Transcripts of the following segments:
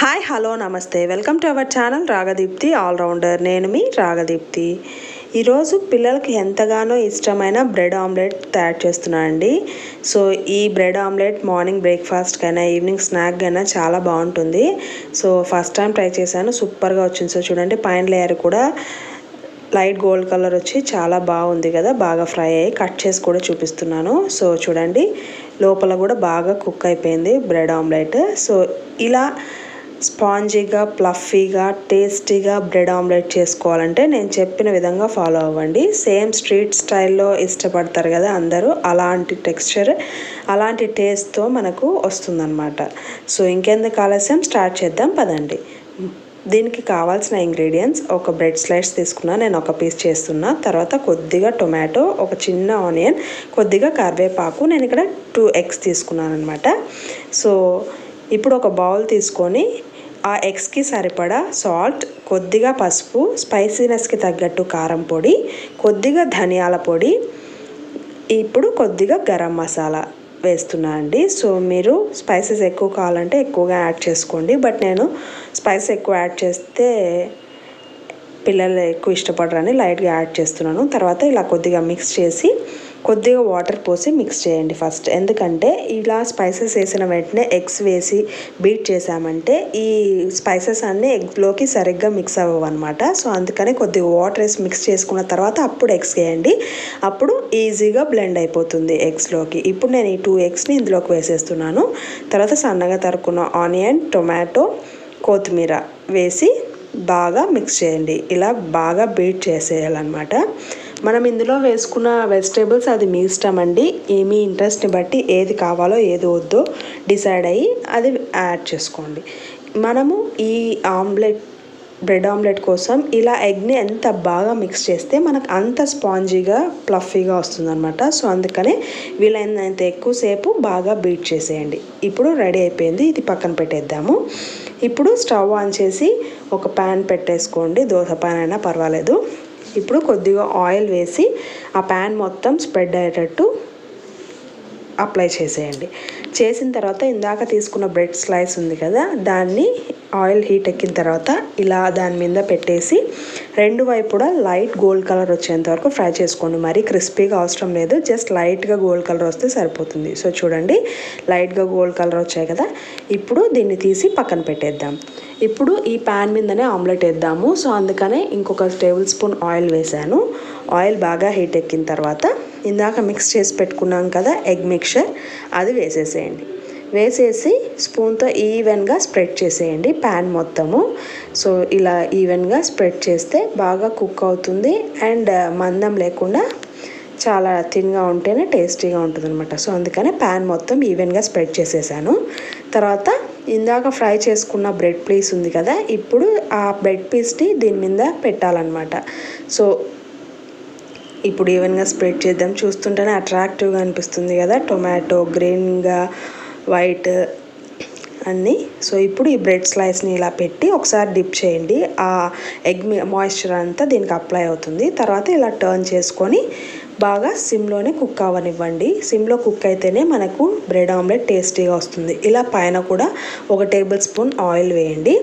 Hi hello నమస్తే. Welcome to our channel Ragadeepthi all rounder నేను మీ రాగదీప్తి. ఈరోజు పిల్లలకి ఎంతగానో ఇష్టమైన బ్రెడ్ ఆమ్లెట్ తయారు చేస్తున్నాను అండి. సో ఈ బ్రెడ్ ఆమ్లెట్ మార్నింగ్ బ్రేక్ఫాస్ట్కైనా ఈవినింగ్ స్నాక్ అయినా చాలా బాగుంటుంది. సో ఫస్ట్ టైం ట్రై చేశాను. సూపర్గా వచ్చింది. సో చూడండి పైన లేయర్ కూడా లైట్ గోల్డ్ కలర్ వచ్చి చాలా బాగుంది కదా. బాగా ఫ్రై అయ్యి కట్ చేసి కూడా చూపిస్తున్నాను. సో చూడండి లోపల కూడా బాగా కుక్ అయిపోయింది బ్రెడ్ ఆమ్లెట్. సో ఇలా స్పాంజీగా ప్లఫీగా టేస్టీగా బ్రెడ్ ఆమ్లెట్ చేసుకోవాలంటే నేను చెప్పిన విధంగా ఫాలో అవ్వండి. సేమ్ స్ట్రీట్ స్టైల్లో ఇష్టపడతారు కదా అందరూ అలాంటి టెక్స్చర్ అలాంటి టేస్ట్తో మనకు వస్తుందన్నమాట. సో ఇంకెందుకు ఆలస్యం? స్టార్ట్ చేద్దాం పదండి. దీనికి కావాల్సిన ఇంగ్రీడియంట్స్ ఒక బ్రెడ్ స్లైడ్స్ తీసుకున్నా నేను ఒక పీస్ చేస్తున్నా తర్వాత కొద్దిగా టొమాటో ఒక చిన్న ఆనియన్ కొద్దిగా కరివేపాకు నేను ఇక్కడ టూ ఎగ్స్ తీసుకున్నాను అనమాట సో ఇప్పుడు ఒక బౌల్ తీసుకొని ఆ ఎగ్స్కి సరిపడా సాల్ట్ కొద్దిగా పసుపు స్పైసీనెస్కి తగ్గట్టు కారం పొడి కొద్దిగా ధనియాల పొడి ఇప్పుడు కొద్దిగా గరం మసాలా వేస్తున్నా అండి. సో మీరు స్పైసెస్ ఎక్కువ కావాలంటే ఎక్కువగా యాడ్ చేసుకోండి. బట్ నేను స్పైస్ ఎక్కువ యాడ్ చేస్తే పిల్లలు ఎక్కువ ఇష్టపడరని లైట్గా యాడ్ చేస్తున్నాను. తర్వాత ఇలా కొద్దిగా మిక్స్ చేసి కొద్దిగా వాటర్ పోసి మిక్స్ చేయండి ఫస్ట్. ఎందుకంటే ఇలా స్పైసెస్ వేసిన వెంటనే ఎగ్స్ వేసి బీట్ చేసామంటే ఈ స్పైసెస్ అన్నీ ఎగ్లోకి సరిగ్గా మిక్స్ అవ్వవు అనమాట సో అందుకని కొద్దిగా వాటర్ వేసి మిక్స్ చేసుకున్న తర్వాత అప్పుడు ఎగ్స్ వేయండి. అప్పుడు ఈజీగా బ్లెండ్ అయిపోతుంది ఎగ్స్లోకి. ఇప్పుడు నేను ఈ టూ ఎగ్స్ని ఇందులోకి వేసేస్తున్నాను. తర్వాత సన్నగా తరుకున్న ఆనియన్ టొమాటో కొత్తిమీర వేసి బాగా మిక్స్ చేయండి. ఇలా బాగా బీట్ చేసేయాలన్నమాట. మనం ఇందులో వేసుకున్న వెజిటేబుల్స్ అది మీ ఇష్టం అండి. మీ ఇంట్రెస్ట్ని బట్టి ఏది కావాలో ఏది వద్దో డిసైడ్ అయ్యి అది యాడ్ చేసుకోండి. మనము ఈ ఆమ్లెట్ బ్రెడ్ ఆమ్లెట్ కోసం ఇలా ఎగ్ని ఎంత బాగా మిక్స్ చేస్తే మనకు అంత స్పాంజీగా ప్లఫీగా వస్తుందన్నమాట. సో అందుకనే వీలైనంత ఎక్కువసేపు బాగా బీట్ చేసేయండి. ఇప్పుడు రెడీ అయిపోయింది. ఇది పక్కన పెట్టేద్దాము. ఇప్పుడు స్టవ్ ఆన్ చేసి ఒక ప్యాన్ పెట్టేసుకోండి. దోశ ప్యాన్ అయినా పర్వాలేదు. ఇప్పుడు కొద్దిగా ఆయిల్ వేసి ఆ ప్యాన్ మొత్తం స్ప్రెడ్ అయ్యేటట్టు అప్లై చేసేయండి. చేసిన తర్వాత ఇందాక తీసుకున్న బ్రెడ్ స్లైస్ ఉంది కదా దాన్ని ఆయిల్ హీట్ ఎక్కిన తర్వాత ఇలా దాని మీద పెట్టేసి రెండు వైపులా లైట్ గోల్డ్ కలర్ వచ్చేంత వరకు ఫ్రై చేసుకోండి. మరీ క్రిస్పీగా అవసరం లేదు. జస్ట్ లైట్గా గోల్డ్ కలర్ వస్తే సరిపోతుంది. సో చూడండి లైట్గా గోల్డ్ కలర్ వచ్చాయి కదా. ఇప్పుడు దీన్ని తీసి పక్కన పెట్టేద్దాం. ఇప్పుడు ఈ ప్యాన్ మీదనే ఆమ్లెట్ వేద్దాము. సో అందుకనే ఇంకొక టేబుల్ స్పూన్ ఆయిల్ వేసాను ఆయిల్ బాగా హీట్ ఎక్కిన తర్వాత ఇందాక మిక్స్ చేసి పెట్టుకున్నాం కదా ఎగ్ మిక్చర్ అది వేసేసేయండి. వేసేసి స్పూన్తో ఈవెన్గా స్ప్రెడ్ చేసేయండి ప్యాన్ మొత్తము. సో ఇలా ఈవెన్గా స్ప్రెడ్ చేస్తే బాగా కుక్ అవుతుంది అండ్ మందం లేకుండా చాలా థిన్గా ఉంటేనే టేస్టీగా ఉంటుంది అనమాట సో అందుకనే ప్యాన్ మొత్తం ఈవెన్గా స్ప్రెడ్ చేసేసాను. తర్వాత ఇందాక ఫ్రై చేసుకున్న బ్రెడ్ పీస్ ఉంది కదా ఇప్పుడు ఆ బ్రెడ్ పీస్ని దీని మీద పెట్టాలన్నమాట. సో ఇప్పుడు ఈవెన్గా స్ప్రెడ్ చేద్దాం. చూస్తుంటేనే అట్రాక్టివ్గా అనిపిస్తుంది కదా టొమాటో గ్రీన్గా వైట్ అన్నీ. సో ఇప్పుడు ఈ బ్రెడ్ స్లైస్ని ఇలా పెట్టి ఒకసారి డిప్ చేయండి. ఆ ఎగ్ మాయిశ్చర్ అంతా దీనికి అప్లై అవుతుంది. తర్వాత ఇలా టర్న్ చేసుకొని బాగా సిమ్లోనే కుక్ అవ్వనివ్వండి. సిమ్లో కుక్ అయితేనే మనకు బ్రెడ్ ఆమ్లెట్ టేస్టీగా వస్తుంది. ఇలా పైన కూడా ఒక టేబుల్ స్పూన్ ఆయిల్ వేయండి.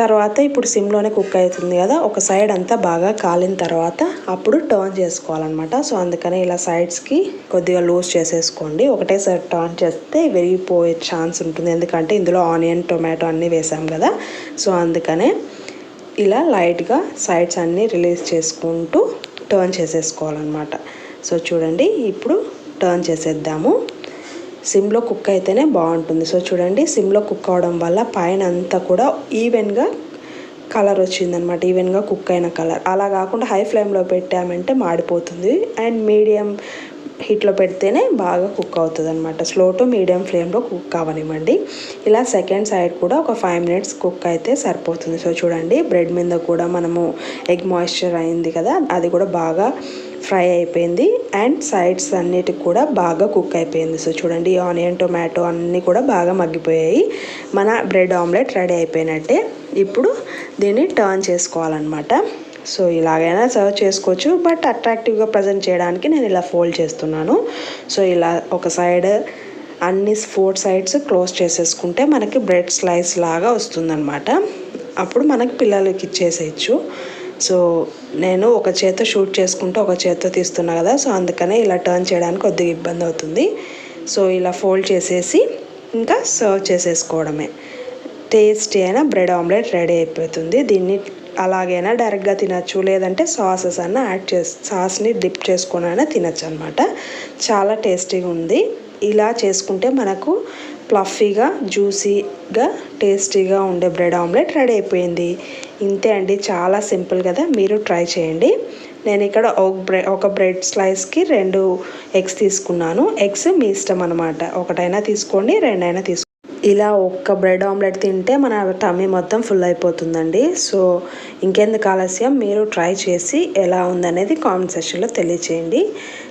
తర్వాత ఇప్పుడు సిమ్లోనే కుక్ అవుతుంది కదా ఒక సైడ్ అంతా బాగా కాలిన తర్వాత అప్పుడు టర్న్ చేసుకోవాలన్నమాట. సో అందుకని ఇలా సైడ్స్కి కొద్దిగా లూజ్ చేసేసుకోండి. ఒకటేసారి టర్న్ చేస్తే విరిగిపోయే ఛాన్స్ ఉంటుంది. ఎందుకంటే ఇందులో ఆనియన్ టొమాటో అన్నీ వేసాం కదా. సో అందుకనే ఇలా లైట్గా సైడ్స్ అన్నీ రిలీజ్ చేసుకుంటూ టర్న్ చేసేసుకోవాలన్నమాట. సో చూడండి ఇప్పుడు టర్న్ చేసేద్దాము. సిమ్లో కుక్ అయితేనే బాగుంటుంది. సో చూడండి సిమ్లో కుక్ అవడం వల్ల పైన అంతా కూడా ఈవెన్గా కలర్ వచ్చిందనమాట ఈవెన్గా కుక్ అయిన కలర్. అలా కాకుండా హై ఫ్లేమ్లో పెట్టామంటే మాడిపోతుంది. అండ్ మీడియం హీట్లో పెడితేనే బాగా కుక్ అవుతుంది అనమాట స్లో టు మీడియం ఫ్లేమ్లో కుక్ అవ్వనివ్వండి. ఇలా సెకండ్ సైడ్ కూడా ఒక ఫైవ్ మినిట్స్ కుక్ అయితే సరిపోతుంది. సో చూడండి బ్రెడ్ మీద కూడా మనము ఎగ్ మాయిశ్చర్ అయింది కదా అది కూడా బాగా ఫ్రై అయిపోయింది అండ్ సైడ్స్ అన్నిటికి కూడా బాగా కుక్ అయిపోయింది. సో చూడండి ఆనియన్ టొమాటో అన్నీ కూడా బాగా మగ్గిపోయాయి. మన బ్రెడ్ ఆమ్లెట్ రెడీ అయిపోయినట్టే ఇప్పుడు దీన్ని టర్న్ చేసుకోవాలన్నమాట. సో ఇలాగైనా సర్వ్ చేసుకోవచ్చు బట్ అట్రాక్టివ్గా ప్రజెంట్ చేయడానికి నేను ఇలా ఫోల్డ్ చేస్తున్నాను. సో ఇలా ఒక సైడ్ అన్ని ఫోర్ సైడ్స్ క్లోజ్ చేసేసుకుంటే మనకి బ్రెడ్ స్లైస్ లాగా వస్తుందన్నమాట. అప్పుడు మనకి పిల్లలకి ఇచ్చేసేయచ్చు. సో నేను ఒక చేత షూట్ చేసుకుంటూ ఒక చేత్తో తీస్తున్నా కదా సో అందుకనే ఇలా టర్న్ చేయడానికి కొద్దిగా ఇబ్బంది అవుతుంది. సో ఇలా ఫోల్డ్ చేసేసి ఇంకా సర్వ్ చేసేసుకోవడమే. టేస్టీ అయిన బ్రెడ్ ఆమ్లెట్ రెడీ అయిపోతుంది. దీన్ని అలాగైనా డైరెక్ట్గా తినచ్చు లేదంటే సాసెస్ అన్న యాడ్ చేసి సాస్ని డిప్ చేసుకొని అయినా తినచ్చు అనమాట చాలా టేస్టీగా ఉంది. ఇలా చేసుకుంటే మనకు ప్లఫీగా జ్యూసీగా టేస్టీగా ఉండే బ్రెడ్ ఆమ్లెట్ రెడీ అయిపోయింది. ఇంతే అండి. చాలా సింపుల్ కదా. మీరు ట్రై చేయండి. నేను ఇక్కడ ఒక బ్రెడ్ ఒక బ్రెడ్ స్లైస్కి రెండు ఎగ్స్ తీసుకున్నాను. ఎగ్స్ మీ ఇష్టం అనమాట ఒకటైనా తీసుకోండి రెండైనా తీసుకోండి ఇలా ఒక్క బ్రెడ్ ఆమ్లెట్ తింటే మన టమ్మీ మొత్తం ఫుల్ అయిపోతుందండి. సో ఇంకెందుకు ఆలస్యం? మీరు ట్రై చేసి ఎలా ఉందనేది కామెంట్ సెక్షన్లో తెలియచేయండి.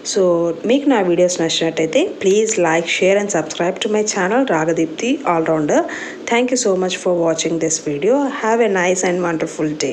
సో మీకు నా వీడియోస్ నచ్చినట్టయితే please like share and subscribe to my channel Ragadeepthi all rounder thank you so much for watching this video have a nice and wonderful day